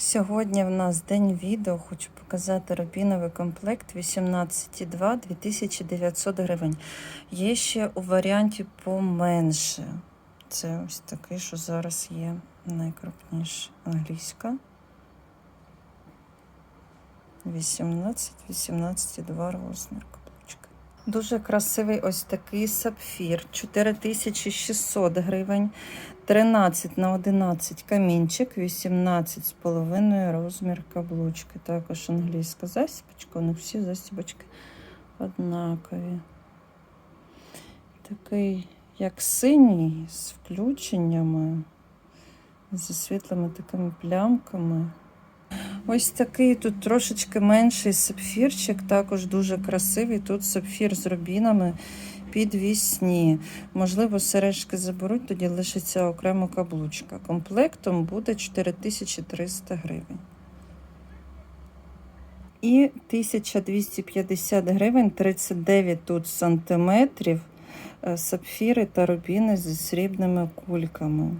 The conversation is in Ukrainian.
Сьогодні в нас день відео. Хочу показати рубіновий комплект 18,2 2900 гривень. Є ще у варіанті поменше. Це ось такий, що зараз є найкрупніша англійська. 18, 18,2 розмір. Дуже красивий ось такий сапфір. 4600 гривень. 13 на 11 камінчик, 18 з половиною розмір каблучки. Також англійська засібочка, вони всі засібочки однакові. Такий, як синій, з включеннями, зі світлими такими плямками. Ось такий тут трошечки менший сапфірчик, також дуже красивий. Тут сапфір з рубінами підвісні. Можливо, сережки заберуть, тоді лишиться окремо каблучка. Комплектом буде 4300 гривень. І 1250 гривень, 39 тут сантиметрів, е, сапфіри та рубіни зі срібними кульками.